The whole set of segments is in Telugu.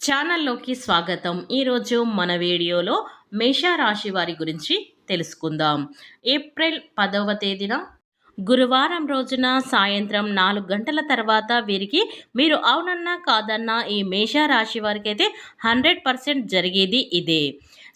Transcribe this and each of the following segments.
ఛానల్లోకి స్వాగతం. ఈరోజు మన వీడియోలో మేషరాశి వారి గురించి తెలుసుకుందాం. ఏప్రిల్ పదవ తేదీన గురువారం రోజున సాయంత్రం నాలుగు గంటల తర్వాత వీరికి మీరు అవునన్నా కాదన్నా ఈ మేషరాశి వారికి అయితే హండ్రెడ్ పర్సెంట్ జరిగేది ఇదే.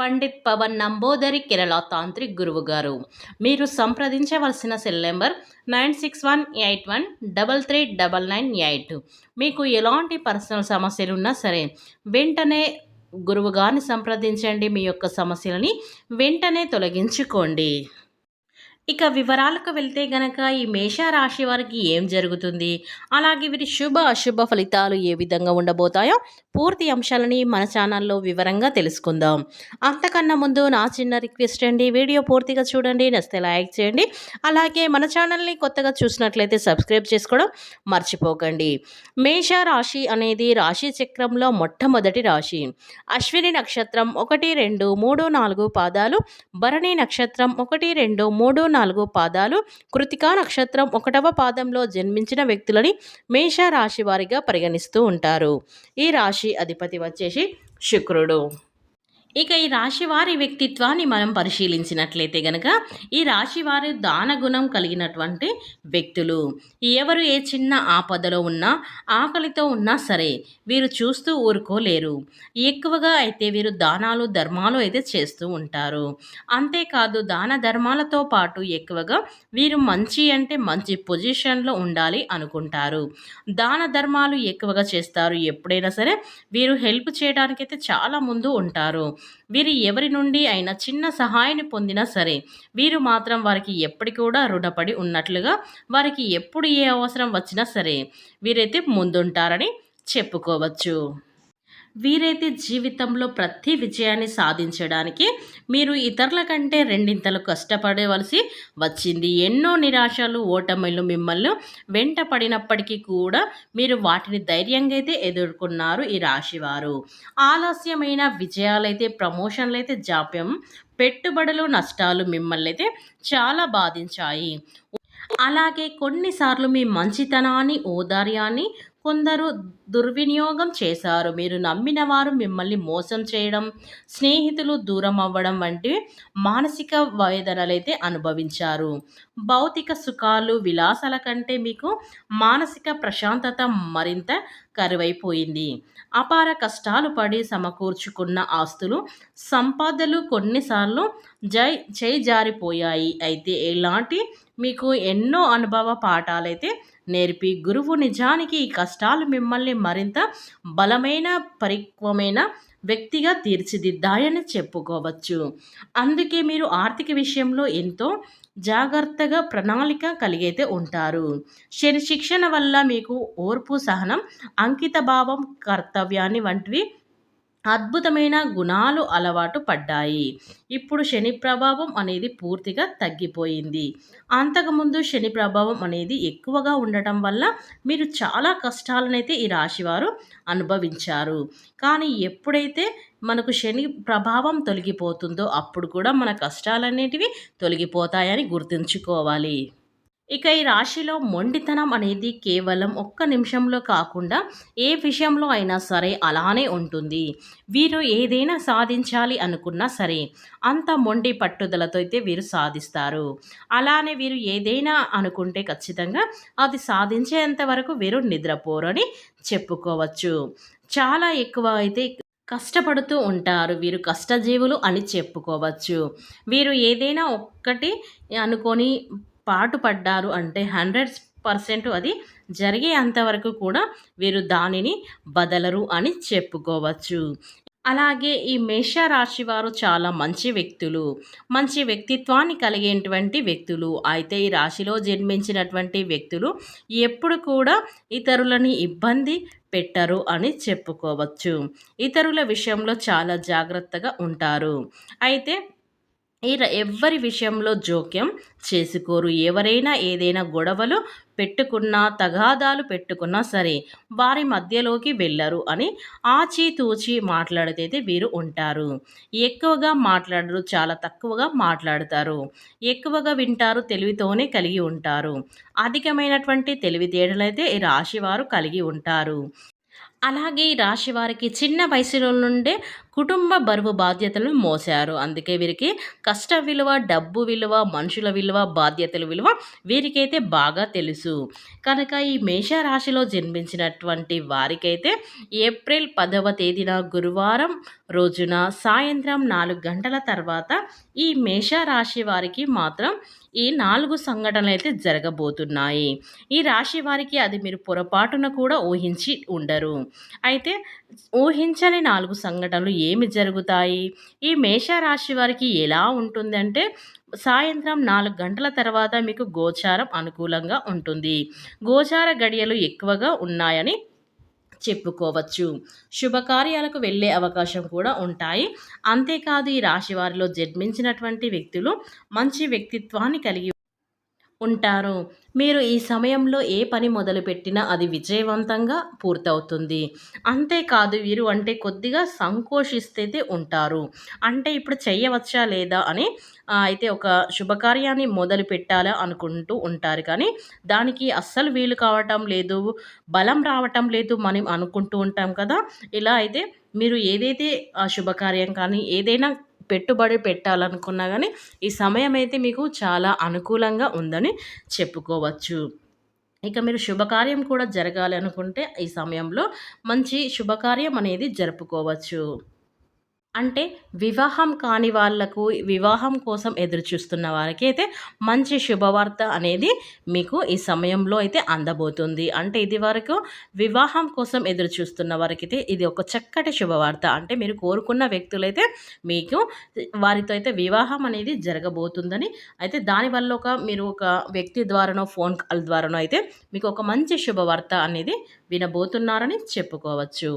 పండిత్ పవన్ నంబోదరి కేరళ తాంత్రిక్ గురువు గారు. మీరు సంప్రదించవలసిన cell number nine six one eight one double three double nine eight. మీకు ఎలాంటి పర్సనల్ సమస్యలు ఉన్నా సరే వెంటనే గురువుగారిని సంప్రదించండి. మీ యొక్క సమస్యలని వెంటనే తొలగించుకోండి. ఇక వివరాలకు వెళ్తే గనక ఈ మేషరాశి వారికి ఏం జరుగుతుంది? అలాగే వీరి శుభ అశుభ ఫలితాలు ఏ విధంగా ఉండబోతాయో పూర్తి అంశాలని మన ఛానల్లో వివరంగా తెలుసుకుందాం. అంతకన్నా ముందు నా చిన్న రిక్వెస్ట్ అండి వీడియో పూర్తిగా చూడండి నచ్చితే లైక్ చేయండి. అలాగే మన ఛానల్ని కొత్తగా చూసినట్లయితే సబ్స్క్రైబ్ చేసుకోవడం మర్చిపోకండి. మేష రాశి అనేది రాశి చక్రంలో మొట్టమొదటి రాశి. అశ్విని నక్షత్రం ఒకటి రెండు మూడు నాలుగు పాదాలు. భరణి నక్షత్రం ఒకటి రెండు మూడు నాలుగు పాదాలు కృతికా నక్షత్రం ఒకటవ పాదంలో జన్మించిన వ్యక్తులని మేష రాశి వారిగా పరిగణిస్తూ ఉంటారు. ఈ రాశి అధిపతి వచ్చేసి శుక్రుడు. ఇక ఈ రాశి వారి వ్యక్తిత్వాన్ని మనం పరిశీలించినట్లయితే గనక ఈ రాశి వారు దానగుణం కలిగినటువంటి వ్యక్తులు. ఎవరు ఏ చిన్న ఆపదలో ఉన్నా ఆకలితో ఉన్నా సరే వీరు చూస్తూ ఊరుకోలేరు. ఎక్కువగా అయితే వీరు దానాలు ధర్మాలు అయితే చేస్తూ ఉంటారు. అంతేకాదు దాన ధర్మాలతో పాటు ఎక్కువగా వీరు మంచి అంటే మంచి పొజిషన్లో ఉండాలి అనుకుంటారు. దాన ధర్మాలు ఎక్కువగా చేస్తారు. ఎప్పుడైనా సరే వీరు హెల్ప్ చేయడానికైతే చాలా ముందు ఉంటారు. వీరు ఎవరి నుండి అయినా చిన్న సహాయాన్ని పొందినా సరే వీరు మాత్రం వారికి ఎప్పటి కూడా రుణపడి ఉన్నట్లుగా వారికి ఎప్పుడు ఏ అవసరం వచ్చినా సరే వీరైతే ముందుంటారని చెప్పుకోవచ్చు. వీరైతే జీవితంలో ప్రతి విజయాన్ని సాధించడానికి మీరు ఇతరుల కంటే రెండింతలు కష్టపడవలసి వచ్చింది. ఎన్నో నిరాశలు ఓటమిలు మిమ్మల్ని వెంట పడినప్పటికీ కూడా మీరు వాటిని ధైర్యంగా అయితే ఎదుర్కొన్నారు ఈ రాశివారు. ఆలస్యమైన విజయాలైతే ప్రమోషన్లు అయితే జాప్యం పెట్టుబడులు నష్టాలు మిమ్మల్ని అయితే చాలా బాధించాయి. అలాగే కొన్నిసార్లు మీ మంచితనాన్ని ఓదార్యాన్ని కొందరు దుర్వినియోగం చేశారు. మీరు నమ్మిన వారు మిమ్మల్ని మోసం చేయడం స్నేహితులు దూరం అవ్వడం వంటి మానసిక వేదనలైతే అనుభవించారు. భౌతిక సుఖాలు విలాసాల కంటే మీకు మానసిక ప్రశాంతత మరింత కరువైపోయింది. అపార కష్టాలు పడి సమకూర్చుకున్న ఆస్తులు సంపదలు కొన్నిసార్లు జై జై జారిపోయాయి అయితే ఎలాంటి మీకు ఎన్నో అనుభవ పాఠాలైతే నేర్పి గురువు నిజానికి ఈ కష్టాలు మిమ్మల్ని మరింత బలమైన పరిక్వమైన వ్యక్తిగా తీర్చిదిద్దాయని చెప్పుకోవచ్చు. అందుకే మీరు ఆర్థిక విషయంలో ఎంతో జాగ్రత్తగా ప్రణాళిక కలిగైతే ఉంటారు. శని శిక్షణ వల్ల మీకు ఓర్పు సహనం అంకిత భావం కర్తవ్యాన్ని వంటివి అద్భుతమైన గుణాలు అలవాటు పడ్డాయి. ఇప్పుడు శని ప్రభావం అనేది పూర్తిగా తగ్గిపోయింది. అంతకుముందు శని ప్రభావం అనేది ఎక్కువగా ఉండటం వల్ల మీరు చాలా కష్టాలనైతే ఈ రాశివారు అనుభవించారు. కానీ ఎప్పుడైతే మనకు శని ప్రభావం తొలగిపోతుందో అప్పుడు కూడా మన కష్టాలన్నిటివి తొలగిపోతాయని గుర్తుంచుకోవాలి. ఇక ఈ రాశిలో మొండితనం అనేది కేవలం ఒక్క నిమిషంలో కాకుండా ఏ విషయంలో అయినా సరే అలానే ఉంటుంది. వీరు ఏదైనా సాధించాలి అనుకున్నా సరే అంత మొండి పట్టుదలతో అయితే వీరు సాధిస్తారు. అలానే వీరు ఏదైనా అనుకుంటే ఖచ్చితంగా అది సాధించేంత వరకు వీరు నిద్రపోరని చెప్పుకోవచ్చు. చాలా ఎక్కువ అయితే కష్టపడుతూ ఉంటారు. వీరు కష్టజీవులు అని చెప్పుకోవచ్చు. వీరు ఏదైనా ఒక్కటి అనుకొని పాటుపడ్డారు అంటే హండ్రెడ్ పర్సెంట్ అది జరిగే అంతవరకు కూడా వీరు దానిని బదలరు అని చెప్పుకోవచ్చు. అలాగే ఈ మేషరాశి వారు చాలా మంచి వ్యక్తులు. మంచి వ్యక్తిత్వాన్ని కలిగేటువంటి వ్యక్తులు. అయితే ఈ రాశిలో జన్మించినటువంటి వ్యక్తులు ఎప్పుడు కూడా ఇతరులని ఇబ్బంది పెట్టరు అని చెప్పుకోవచ్చు. ఇతరుల విషయంలో చాలా జాగ్రత్తగా ఉంటారు. అయితే ఎవ్వరి విషయంలో జోక్యం చేసుకోరు. ఎవరైనా ఏదైనా గొడవలు పెట్టుకున్నా తగాదాలు పెట్టుకున్నా సరే వారి మధ్యలోకి వెళ్ళరు అని ఆచితూచి మాట్లాడితే వీరు ఉంటారు. ఎక్కువగా మాట్లాడరు చాలా తక్కువగా మాట్లాడతారు. ఎక్కువగా వింటారు తెలివితోనే కలిగి ఉంటారు. అధికమైనటువంటి తెలివితేటలైతే ఈ రాశివారు కలిగి ఉంటారు. అలాగే ఈ రాశి వారికి చిన్న వయసులో నుండే కుటుంబ బరువు బాధ్యతలను మోసారు అందుకే వీరికి కష్ట విలువ డబ్బు విలువ మనుషుల విలువ బాధ్యతల విలువ వీరికైతే బాగా తెలుసు. కనుక ఈ మేషరాశిలో జన్మించినటువంటి వారికైతే ఏప్రిల్ పదవ తేదీన గురువారం రోజున సాయంత్రం నాలుగు గంటల తర్వాత ఈ మేషరాశి వారికి మాత్రం ఈ నాలుగు సంఘటనలు అయితే జరగబోతున్నాయి. ఈ రాశి వారికి అది మీరు పొరపాటున కూడా ఊహించి ఉండరు. అయితే ఊహించని నాలుగు సంఘటనలు ఏమి జరుగుతాయి? ఈ మేషరాశి వారికి ఎలా ఉంటుందంటే సాయంత్రం నాలుగు గంటల తర్వాత మీకు గోచారం అనుకూలంగా ఉంటుంది. గోచార గడియలు ఎక్కువగా ఉన్నాయని చెప్పుకోవచ్చు. శుభకార్యాలకు వెళ్ళే అవకాశం కూడా ఉంటాయి. అంతేకాదు ఈ రాశి వారిలో జన్మించినటువంటి వ్యక్తులు మంచి వ్యక్తిత్వాన్ని కలిగి ఉంటారు. మీరు ఈ సమయంలో ఏ పని మొదలుపెట్టినా అది విజయవంతంగా పూర్తవుతుంది. అంతేకాదు వీరు అంటే కొద్దిగా సంకోచిస్తే ఉంటారు. అంటే ఇప్పుడు చేయవచ్చా లేదా అని అయితే ఒక శుభకార్యాన్ని మొదలు పెట్టాలా అనుకుంటూ ఉంటారు. కానీ దానికి అస్సలు వీలు కావటం లేదు బలం రావటం లేదు మనం అనుకుంటూ ఉంటాం కదా. ఇలా అయితే మీరు ఏదైతే ఆ శుభకార్యం కానీ ఏదైనా పెట్టుబడి పెట్టాలనుకున్నా కానీ ఈ సమయం అయితే మీకు చాలా అనుకూలంగా ఉందని చెప్పుకోవచ్చు. ఇక మీరు శుభకార్యం కూడా జరగాలి అనుకుంటే ఈ సమయంలో మంచి శుభకార్యం అనేది జరుపుకోవచ్చు. అంటే వివాహం కాని వాళ్ళకు వివాహం కోసం ఎదురు చూస్తున్న వారికి అయితే మంచి శుభవార్త అనేది మీకు ఈ సమయంలో అయితే అందబోతుంది. అంటే ఇది వరకు వివాహం కోసం ఎదురు చూస్తున్న వారికి అయితే ఇది ఒక చక్కటి శుభవార్త. అంటే మీరు కోరుకున్న వ్యక్తులైతే మీకు వారితో అయితే వివాహం అనేది జరగబోతుందని అయితే దానివల్ల ఒక మీరు ఒక వ్యక్తి ద్వారానో ఫోన్ కాల్ ద్వారానో అయితే మీకు ఒక మంచి శుభవార్త అనేది వినబోతున్నారని చెప్పుకోవచ్చు.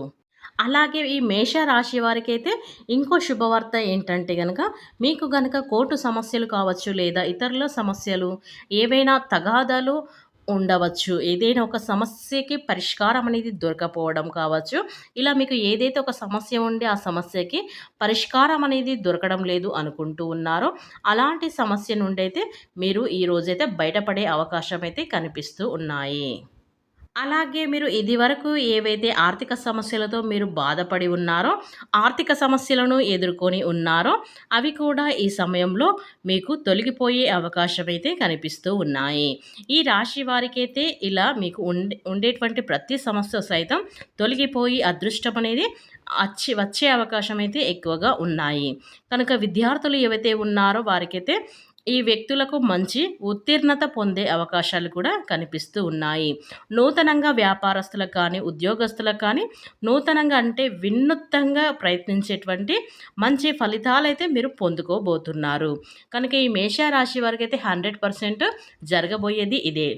అలాగే ఈ మేష రాశి వారికి అయితే ఇంకో శుభవార్త ఏంటంటే కనుక మీకు కనుక కోర్టు సమస్యలు కావచ్చు లేదా ఇతరుల సమస్యలు ఏవైనా తగాదాలు ఉండవచ్చు ఏదైనా ఒక సమస్యకి పరిష్కారం అనేది దొరకపోవడం కావచ్చు ఇలా మీకు ఏదైతే ఒక సమస్య ఉండి ఆ సమస్యకి పరిష్కారం అనేది దొరకడం లేదు అనుకుంటూ ఉన్నారో అలాంటి సమస్య నుండి అయితే మీరు ఈరోజైతే బయటపడే అవకాశం అయితే కనిపిస్తూ ఉన్నాయి. అలాగే మీరు ఇదివరకు ఏవైతే ఆర్థిక సమస్యలతో మీరు బాధపడి ఉన్నారో ఆర్థిక సమస్యలను ఎదుర్కొని ఉన్నారో అవి కూడా ఈ సమయంలో మీకు తొలగిపోయే అవకాశం అయితే కనిపిస్తూ ఉన్నాయి. ఈ రాశి వారికైతే ఇలా మీకు ఉండే ఉండేటువంటి ప్రతి సమస్య సైతం తొలగిపోయి అదృష్టం అనేది వచ్చి వచ్చే అవకాశం అయితే ఎక్కువగా ఉన్నాయి. కనుక విద్యార్థులు ఏవైతే ఉన్నారో వారికైతే ఈ వ్యక్తులకు మంచి ఉత్తీర్ణత పొందే అవకాశాలు కూడా కనిపిస్తూ ఉన్నాయి. నూతనంగా వ్యాపారస్తులకు కానీ ఉద్యోగస్తులకు కానీ నూతనంగా అంటే వినూత్నంగా ప్రయత్నించేటువంటి మంచి ఫలితాలు అయితే మీరు పొందుకోబోతున్నారు. కనుక ఈ మేషరాశి వారికి అయితే హండ్రెడ్ పర్సెంట్ జరగబోయేది ఇదే.